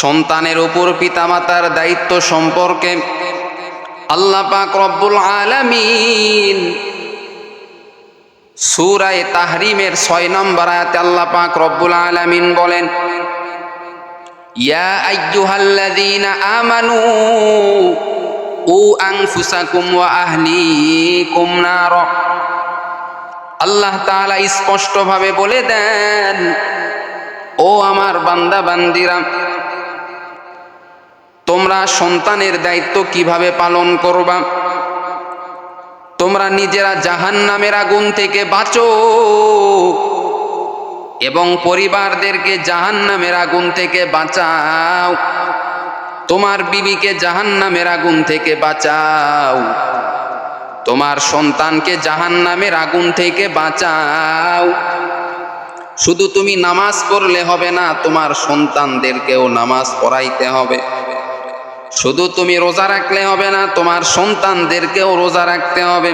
সন্তানের উপর পিতামাতার দায়িত্ব সম্পর্কে আল্লাহ পাক রব্বুল আলামিন সূরায়ে তাহরিমের ছয় নম্বর আয়াতে আল্লাহ পাক রব্বুল আলামিন বলেন, ইয়া আইয়ুহাল্লাযীনা আমানু উ আনফুসাকুম ওয়া আহলিকুম নার। আল্লাহ তাআলা স্পষ্টভাবে বলে দেন, ও আমার বান্দা বান্দিরা তোমরা সন্তানের দায়িত্ব কীভাবে পালন করবা? তোমরা নিজেরা জাহান নামের আগুন থেকে বাঁচো এবং পরিবারদেরকে জাহান নামের আগুন থেকে বাঁচাও। তোমার বিবিকে জাহান নামের আগুন থেকে বাঁচাও। তোমার সন্তানকে জাহান নামের আগুন থেকে বাঁচাও। শুধু তুমি নামাজ পড়লে হবে না, তোমার সন্তানদেরকেও নামাজ পড়াইতে হবে। শুধু তুমি রোজা রাখলে হবে না, তোমার সন্তানদেরকেও রোজা রাখতে হবে।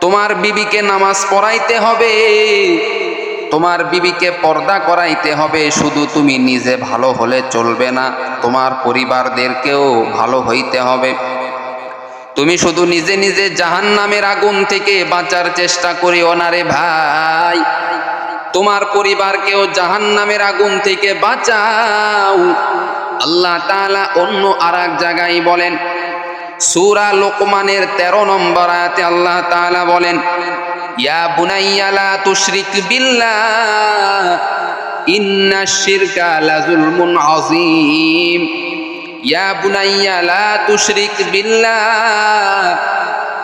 তোমার বিবিকে নামাজ পড়াইতে হবে, তোমার বিবিকে পর্দা করাইতে হবে, শুধু তুমি নিজে ভালো হলে চলবে না, তোমার পরিবারদেরকেও ভালো হইতে হবে। তুমি শুধু নিজে নিজে জাহান নামের আগুন থেকে বাঁচার চেষ্টা করিও না রে ভাই। তোমার পরিবারকেও জাহান নামের আগুন থেকে বাঁচাও। আল্লাহ তাআলা অন্য আর জায়গায় বলেন, সুরা লোকমানের 13 নম্বর আয়াতে আল্লাহ তাআলা বলেন, ইয়া বুনাইয়া লা তুশরিক বিল্লাহ ইন্নাশ শিরকা লাযুলমুন আযীম। ইয়া বুনাইয়া লা তুশরিক বিল্লাহ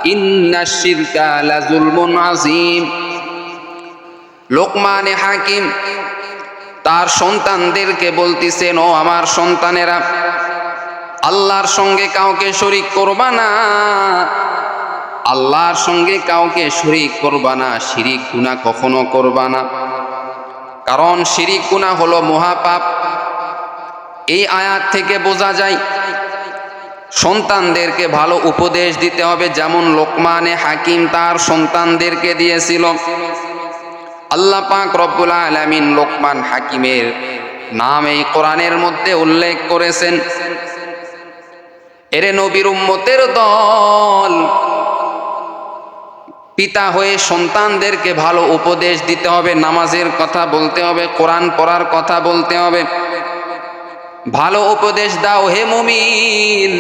ইন্নাশ শিরকা লাযুলমুন আযীম। লোকমানে হাকিম তার সন্তানদেরকে বলতেছেন, ও আমার সন্তানেরা, আল্লাহর সঙ্গে কাউকে শরিক করবা না। আল্লাহর সঙ্গে কাউকে শরিক করবা না, শিরিক গুণা কখনো করবা না। কারণ শিরিক গুণা হলো মহাপাপ। এই আয়াত থেকে বোঝা যায়, সন্তানদেরকে ভালো উপদেশ দিতে হবে। যেমন লোকমানে হাকিম তার সন্তানদেরকে দিয়েছিল। আল্লাহ পাক রব্বুল আলামিন লোকমান হাকিমের নাম এই কোরআনের মধ্যে উল্লেখ করেছেন। এরে নবীর উম্মতের দল, পিতা হয়ে সন্তানদেরকে ভালো উপদেশ দিতে হবে, নামাজের কথা বলতে হবে, কোরআন পড়ার কথা বলতে হবে। ভালো উপদেশ দাও হে মুমিন,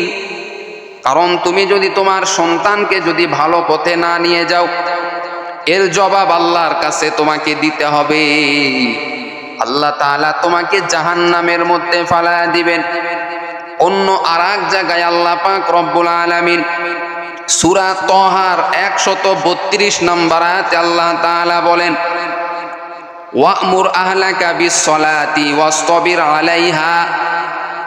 কারণ তুমি যদি তোমার সন্তানকে যদি ভালো পথে না নিয়ে যাও এর জবাব আল্লাহর কাছে তোমাকে দিতে হবে। আল্লাহ তাআলা তোমাকে জাহান নামের মধ্যে ফালায়া দিবেন। অন্য আর এক জায়গায় আল্লাহ পাক রব্বুল আলামিন সূরা তহার একশত বত্রিশ নম্বর আয়াতে আল্লাহ তাআলা বলেন, ওয়ামুর আহলাকা বিসসালাতি ওয়াসতাবির আলাইহা,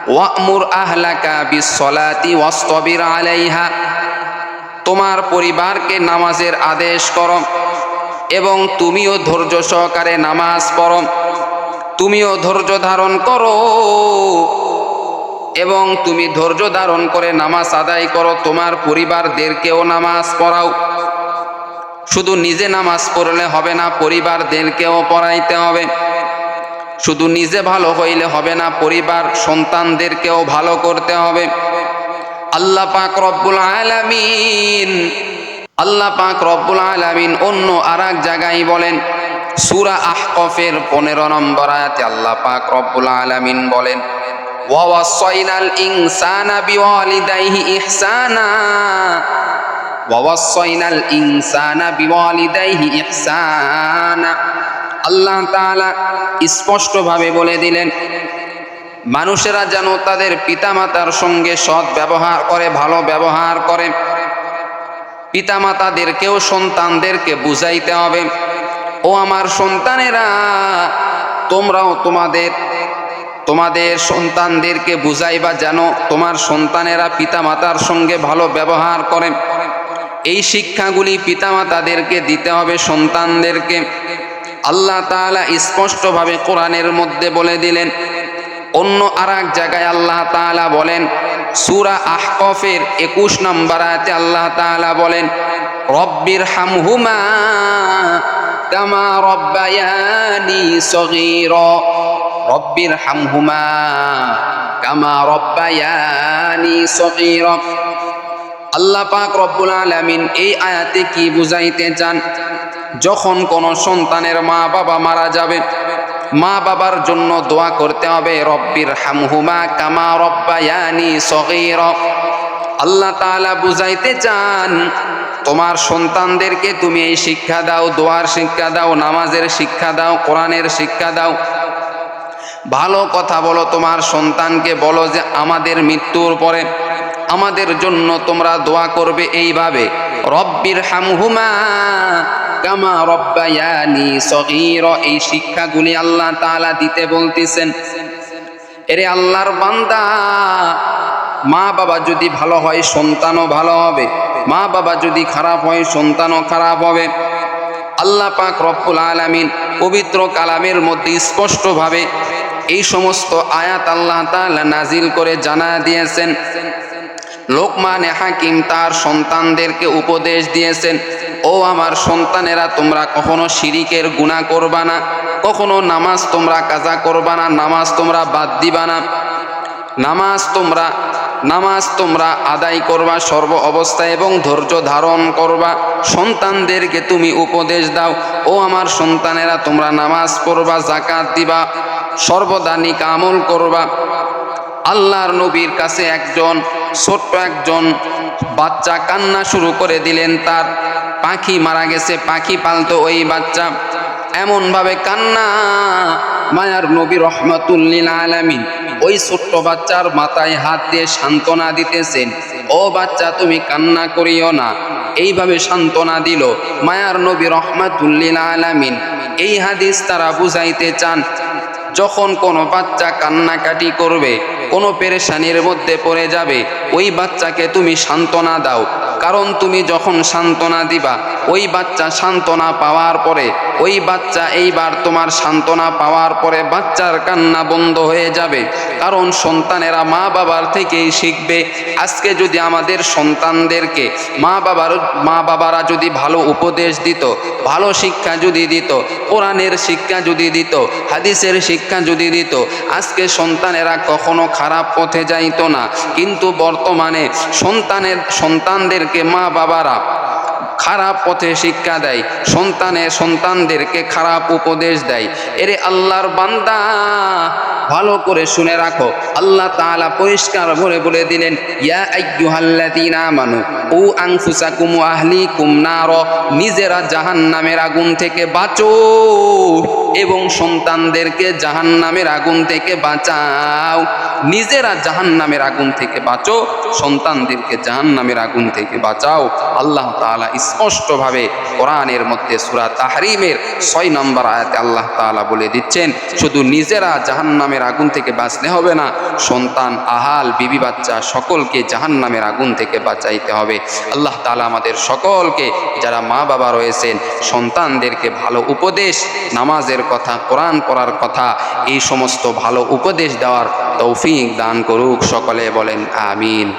ওয়ামুর আহলাকা বিসসালাতি ওয়াসতাবির আলাইহা। তোমার পরিবারকে নামাজের আদেশ করো এবং তুমিও ধৈর্য সহকারে নামাজ পড়ো। তুমিও ধৈর্য ধারণ করো এবং তুমি ধৈর্য ধারণ করে নামাজ আদায় করো। তোমার পরিবারদেরকেও নামাজ পড়াও। শুধু নিজে নামাজ পড়লে হবে না, পরিবারদেরকেও পড়াইতে হবে। শুধু নিজে ভালো হইলে হবে না, পরিবার সন্তানদেরকেও ভালো করতে হবে। আল্লাহ পাক রব্বুল আলামিন, আল্লাহ পাক রব্বুল আলামিন অন্য আর জায়গায় বলেন, সূরা আহকফের পনেরো নম্বর আয়াতে আল্লাহ পাক রব্বুল আলামিন বলেন ওয়াওয়াসাইনাল ইনসানা বিওয়ালিদাইহি ইহসানা ওয়াওয়াসাইনাল ইনসানা বিওয়ালিদাইহি ইহসানা। আল্লাহ তাআলা স্পষ্টভাবে বলে দিলেন মানুষেরা যেন তাদের পিতামাতার সঙ্গে সৎ ব্যবহার করে, ভালো ব্যবহার করে। পিতামাতাদেরকেও সন্তানদেরকে বুঝাইতে হবে। ও আমার সন্তানেরা, তোমরাও তোমাদের তোমাদের সন্তানদেরকে বুঝাইবা যেন তোমার সন্তানেরা পিতামাতার সঙ্গে ভালো ব্যবহার করে। এই শিক্ষাগুলি পিতামাতাদেরকে দিতে হবে সন্তানদেরকে। আল্লাহ তাআলা স্পষ্টভাবে কোরআনের মধ্যে বলে দিলেন অন্য আর এক জায়গায় আল্লাহ তালা বলেন, সুরা আহকফের একুশ নম্বর আয়াতে আল্লাহ তালা বলেন রব্বির হামহুমা কামা রব্বায়ানি সগীরা। রব্বির হামহুমা কামা রব্বায়ানি সগীরা। আল্লাহ পাক রব্বুল আলামিন এই আয়াতে কি বুঝাইতে চান? যখন কোন সন্তানের মা বাবা মারা যাবে মা বাবার জন্য দোয়া করতে হবে, রব্বির হামহুমা কামা রব্বায়ানি সগীরা। আল্লাহ তাআলা বুঝাইতে চান, তোমার সন্তানদেরকে তুমি এই শিক্ষা দাও, দোয়ার শিক্ষা দাও, নামাজের শিক্ষা দাও, কোরআনের শিক্ষা দাও। ভালো কথা বলো, তোমার সন্তানকে বলো যে, আমাদের মৃত্যুর পরে আমাদের জন্য তোমরা দোয়া করবে এইভাবে, রব্বির হামহুমা কামা রব্বায়ানি সগীর এই শিক্ষাগুলি আল্লাহ তাআলা দিতে বলতেছেন। এরে আল্লাহর বান্দা, মা বাবা যদি ভালো হয় সন্তানও ভালো হবে, মা বাবা যদি খারাপ হয় সন্তানও খারাপ হবে। আল্লাহ পাক রব্বুল আলামিন পবিত্র কালামের মধ্যে স্পষ্টভাবে এই সমস্ত আয়াত আল্লাহ তাআলা নাজিল করে জানা দিয়েছেন। লোকমানে হাকিম তার সন্তানদেরকে উপদেশ দিয়েছেন। ও আমার সন্তানেরা, তোমরা কখনো শিরিকের গুণা করবা না, কখনো নামাজ তোমরা কাজা করবা না, নামাজ তোমরা বাদ দিবা না। নামাজ তোমরা নামাজ তোমরা আদায় করবা সর্ব অবস্থায় এবং ধৈর্য ধারণ করবা। সন্তানদেরকে তুমি উপদেশ দাও, ও আমার সন্তানেরা, তোমরা নামাজ পড়বা জাকাত দিবা, সর্বদা নিক আমল করবা। আল্লাহর নবীর কাছে একজন, ছোট্ট একজন বাচ্চা কান্না শুরু করে দিলেন তার। পাখি মারা গেছে, পাখি পালতো ওই বাচ্চা। এমনভাবে কান্না, মায়ার নবী রহমতুল্লিল আলামিন ওই ছোট্ট বাচ্চার মাথায় হাত দিয়ে সান্ত্বনা দিতেছেন। ও বাচ্চা, তুমি কান্না করিও না। এইভাবে সান্ত্বনা দিল মায়ার নবী রহমাতুল্লিল আলামিন। এই হাদিস তারা বুঝাইতে চান, যখন কোনো বাচ্চা কান্নাকাটি করবে, কোনো পেরেশানির মধ্যে পড়ে যাবে, ওই বাচ্চাকে তুমি সান্ত্বনা দাও। কারণ তুমি যখন সান্ত্বনা দিবা, ওই বাচ্চা সান্ত্বনা পাওয়ার পরে, ওই বাচ্চা এইবার তোমার সান্ত্বনা পাওয়ার পরে বাচ্চার কান্না বন্ধ হয়ে যাবে। কারণ সন্তানেরা মা বাবার থেকেই শিখবে, আজকে যদি আমাদের সন্তানদেরকে মা বাবার, মা বাবারা যদি ভালো উপদেশ দিত, ভালো শিক্ষা যদি দিত, কোরআনের শিক্ষা যদি দিত, হাদিসের শিক্ষা যদি দিত, আজকে সন্তানেরা কখনো খারাপ পথে যাইত না। কিন্তু বর্তমানে সন্তানের সন্তানদেরকে মা বাবারা খারাপ পথে শিক্ষা দেয়, সন্তানে সন্তানদেরকে খারাপ উপদেশ দেয়। এরে আল্লাহর বান্দা ভালো করে শুনে রাখো। আল্লাহ তাআলা পরিষ্কার ভরে বলে দিলেন, ইয়া আইয়ুহাল্লাযীনা আমানু আনফুসাকুম ওয়া আহলিকুম নার, নিজেরা জাহান্নামের আগুন থেকে বাঁচো এবং সন্তানদেরকে জাহান্নামের আগুন থেকে বাঁচাও। নিজেরা জাহান্নামের আগুন থেকে বাঁচো, সন্তানদেরকে জাহান্নামের আগুন থেকে বাঁচাও। আল্লাহ তাআলা স্পষ্টভাবে কোরআনের মধ্যে সূরা তাহরিমের ছয় নম্বর আয়াতে আল্লাহ তাআলা বলে দিচ্ছেন, শুধু নিজেরা জাহান্নামের আগুন থেকে বাঁচলে হবে না। সন্তান, আহাল, বিবি বাচ্চা সকলকে জাহান্নামের আগুন থেকে বাঁচাইতে হবে। আল্লাহ তালা আমাদের সকলকে, যারা মা বাবা রয়েছেন, সন্তানদেরকে ভালো উপদেশ, নামাজের কথা, কোরআন পড়ার কথা, এই সমস্ত ভালো উপদেশ দেওয়ার তৌফিক দান করুক। সকলে বলেন, আমিন।